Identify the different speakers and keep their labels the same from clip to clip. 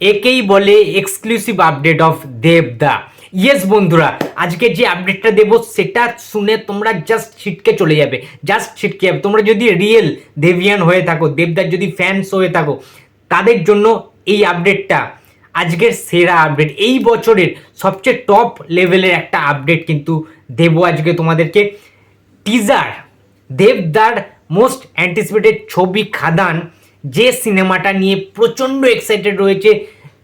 Speaker 1: একেই বলে exclusive update of দেবদা ইয়েস বন্ধুরা, আজকে যে আপডেটটা দেবো সেটা শুনে তোমরা জাস্ট ছিটকে চলে যাবে। জাস্ট ছিটকে যাবে। তোমরা যদি রিয়েল দেবিয়ান হয়ে থাকো দেবদার যদি ফ্যান্স হয়ে থাকো, তাদের জন্য এই আপডেটটা আজকের সেরা আপডেট এই বছরের সবচেয়ে টপ লেভেলের একটা আপডেট কিন্তু দেবো আজকে তোমাদেরকে। টিজার দেবদার মোস্ট অ্যান্টিসিপেটেড ছবি খাদান যে সিনেমাটা নিয়ে প্রচণ্ড এক্সাইটেড রয়েছে,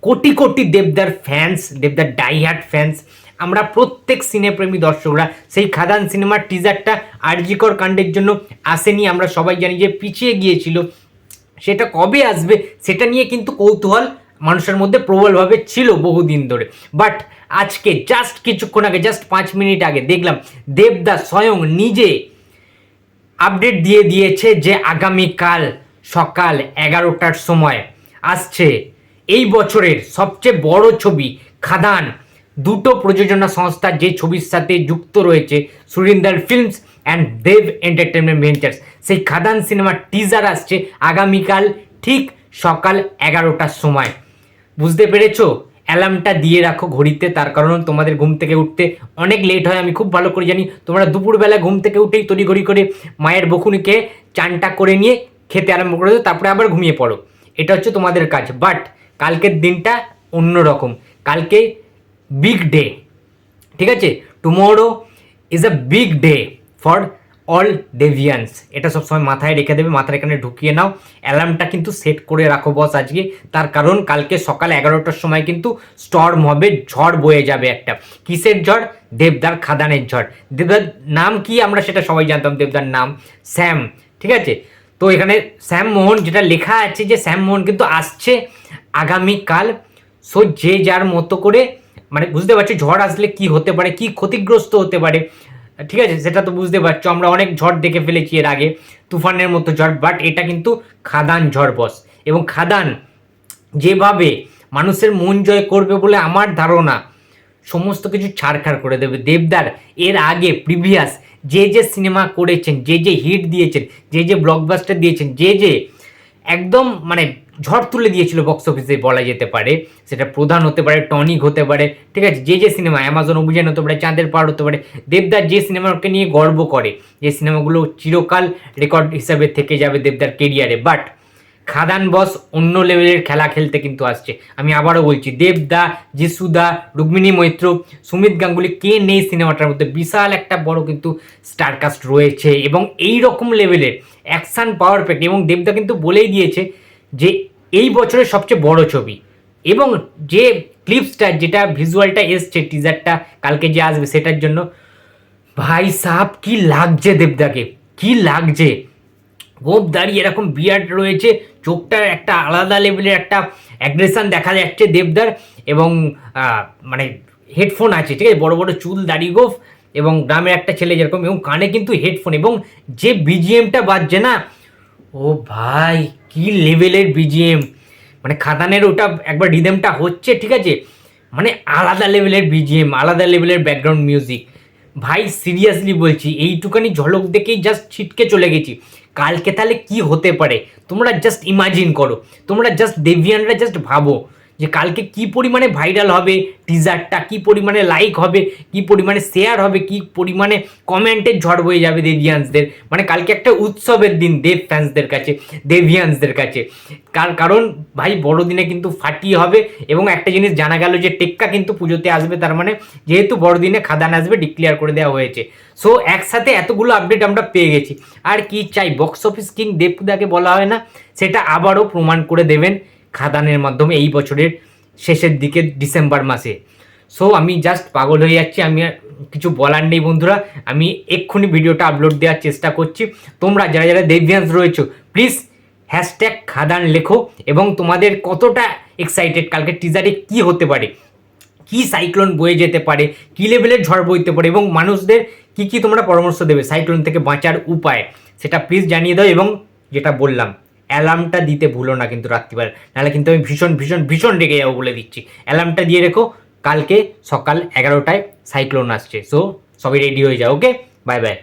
Speaker 1: কোটি কোটি দেবদার ফ্যান্স দেবদার ডাইহার্ট ফ্যান্স আমরা প্রত্যেক সিনেপ্রেমী দর্শকরা সেই খাদান সিনেমার টিজারটা আরজিকর কাণ্ডের জন্য আসেনি, আমরা সবাই জানি যে পিছিয়ে গিয়েছিল। সেটা কবে আসবে, সেটা নিয়ে কিন্তু কৌতূহল মানুষের মধ্যে প্রবলভাবে ছিল বহুদিন ধরে। বাট আজকে জাস্ট কিছুক্ষণ আগে জাস্ট পাঁচ মিনিট আগে দেখলাম দেবদাস স্বয়ং নিজে আপডেট দিয়ে দিয়েছে যে আগামীকাল সকাল এগারোটার সময় আসছে। এই বছরের সবচেয়ে বড় ছবি খাদান। দুটো প্রযোজনা সংস্থা যে ছবির সাথে যুক্ত রয়েছে, Surinder Films and Dev Entertainment Ventures. সেই খাদান সিনেমার টিজার আসছে আগামীকাল ঠিক সকাল এগারোটার সময়। বুঝতে পেরেছ? অ্যালার্মটা দিয়ে রাখো ঘড়িতে, তার কারণ তোমাদের ঘুম থেকে উঠতে অনেক লেট হয়, আমি খুব ভালো করে জানি। তোমরা দুপুরবেলা ঘুম থেকে উঠেই তড়িঘড়ি করে মায়ের বকুনিকে চানটা করে নিয়ে খেতে আরম্ভ করে দাও, তারপরে আবার ঘুমিয়ে পড়ো। এটা হচ্ছে তোমাদের কাজ। বাট কালকের দিনটা অন্য রকম কালকে বিগ ডে ঠিক আছে? Tomorrow is a big day for all Devians এটা সবসময় মাথায় রেখে দেবে, মাথার এখানে ঢুকিয়ে নাও। অ্যালার্মটা কিন্তু সেট করে রাখো বস আজকে। তার কারণ কালকে সকাল এগারোটার সময় কিন্তু স্টর্ম হবে, ঝড় বয়ে যাবে একটা। কিসের ঝড়? দেবদার খাদানের ঝড়। দেবদার নাম কি? আমরা সেটা সবাই জানতাম, দেবদার নাম। স্যাম ঠিক আছে? তো এখানে শ্যাম মোহন যেটা লেখা আছে যে শ্যাম মোহন কিন্তু আসছে আগামীকাল। সো যে যার মতো করে মানে বুঝতে পারছ, ঝড় আসলে কি হতে পারে, কি ক্ষতিগ্রস্ত হতে পারে। ঠিক আছে, সেটা তো বুঝতে পারছ, আমরা অনেক ঝড় দেখে ফেলেছি এর আগে, তুফানের মতো ঝড় বাট এটা কিন্তু খাদান ঝড় বস এবং খাদান যেভাবে মানুষের মন জয় করবে বলে আমার ধারণা, সমস্ত কিছু ছাড়খাড় করে দেবে। দেবদার, এর আগে প্রিভিয়াস যে যে সিনেমা করেছেন, যে যে হিট দিয়েছেন, যে যে ব্লকবাস্টার দিয়েছেন, যে যে একদম মানে ঝড় তুলে দিয়েছিল বক্স অফিসে বলা যেতে পারে, সেটা প্রধান হতে পারে, টনিক হতে পারে, ঠিক আছে? যে যে সিনেমা অ্যামাজন অভিযান হতে পারে, চাঁদের পাহাড় হতে পারে, দেবদার যে সিনেমাকে নিয়ে গর্ব করে, যে সিনেমাগুলো চিরকাল রেকর্ড হিসাবে থেকে যাবে দেবদার কেরিয়ারে বাট খাদান বস অন্য লেভেলের খেলা খেলতে কিন্তু আসছে। আমি আবারও বলছি, দেবদা, যিশুদা, রুক্মিণী মৈত্র, সুমিত গাঙ্গুলি, কে নেই সিনেমাটার মধ্যে? বিশাল একটা বড় কিন্তু স্টারকাস্ট রয়েছে এবং এই রকম লেভেলের অ্যাকশান পাওয়ার প্যাক এবং দেবদা কিন্তু বলেই দিয়েছে যে, এই বছরের সবচেয়ে বড় ছবি। এবং যে ক্লিপসটা যেটা ভিজুয়ালটা এসছে টিজারটা কালকে যে আসবে সেটার জন্য, ভাই সাহ কি লাগছে দেবদাকে? কি লাগছে? গোপ দাঁড়িয়ে এরকম বিয়ার্ড রয়েছে চোখটার একটা আলাদা লেভেলের একটা অ্যাগ্রেশন দেখা যাচ্ছে দেবদার এবং মানে হেডফোন আছে, ঠিক আছে? বড় বড় চুল, দাড়ি, গোফ এবং গ্রামের একটা ছেলে যেরকম এবং কানে কিন্তু হেডফোন এবং যে বিজিএমটা বাজছে না, ও ভাই, কি লেভেলের বিজিএম মানে খাদানের ওটা একবার রিদেমটা হচ্ছে, ঠিক আছে? মানে আলাদা লেভেলের বিজিএম আলাদা লেভেলের ব্যাকগ্রাউন্ড মিউজিক ভাই সিরিয়াসলি বলছি এইটুকানি ঝলক দেখেই জাস্ট ছিটকে চলে গেছি। কালকে তাহলে কি হতে পারে? তোমরা জাস্ট ইমাজিন করো। তোমরা জাস্ট দেবিয়ানরা জাস্ট ভাবো। যে কালকে কি পরিমাণে ভাইরাল হবে টিজারটা কি পরিমাণে লাইক হবে, কি পরিমাণে শেয়ার হবে, কি পরিমাণে কমেন্টের ঝড় বয়ে যাবে দেভিয়ান্সদের মানে কালকে একটা উৎসবের দিন দেব ফ্যান্সদের কাছে দেভিয়ান্সদের কাছে। কার, কারণ ভাই বড়দিনে কিন্তু ফাটিয়ে হবে এবং একটা জিনিস জানা গেল যে টেক্কা কিন্তু পুজোতে আসবে, তার মানে যেহেতু বড়দিনে খাদান আসবে ডিক্লেয়ার করে দেওয়া হয়েছে। সো একসাথে এতগুলো আপডেট আমরা পেয়ে গেছি। আর কি চাই? বক্স অফিস কিং দেবদাকে বলা হয় না? সেটা আবারও প্রমাণ করে দেবেন। খাদানের মাধ্যমে এই বছরের শেষের দিকে ডিসেম্বর মাসে। সো আমি জাস্ট পাগল হয়ে যাচ্ছি, আমি কিছু বলার নেই বন্ধুরা। আমি এক্ষুনি ভিডিওটা আপলোড দেওয়ার চেষ্টা করছি। তোমরা যারা যারা দেবভিয়ান্স রয়েছো প্লিজ হ্যাশট্যাগ খাদান লেখো এবং তোমাদের কতটা এক্সাইটেড কালকে টিজারে কি হতে পারে, কি সাইক্লোন বয়ে যেতে পারে, কি লেভেলের ঝড় বইতে পারে এবং মানুষদের কি কি তোমরা পরামর্শ দেবে সাইক্লোন থেকে বাঁচার উপায়, সেটা প্লিজ জানিয়ে দাও এবং যেটা বললাম। অ্যালার্মটা দিতে ভুলো না কিন্তু রাত্রিবার নাহলে কিন্তু আমি ভীষণ ভীষণ ভীষণ রেগে যাব বলে দিচ্ছি। অ্যালার্মটা দিয়ে রেখো, কালকে সকাল এগারোটায় সাইক্লোন আসছে। সো সবাই রেডি হয়ে যাও ওকে বাই বাই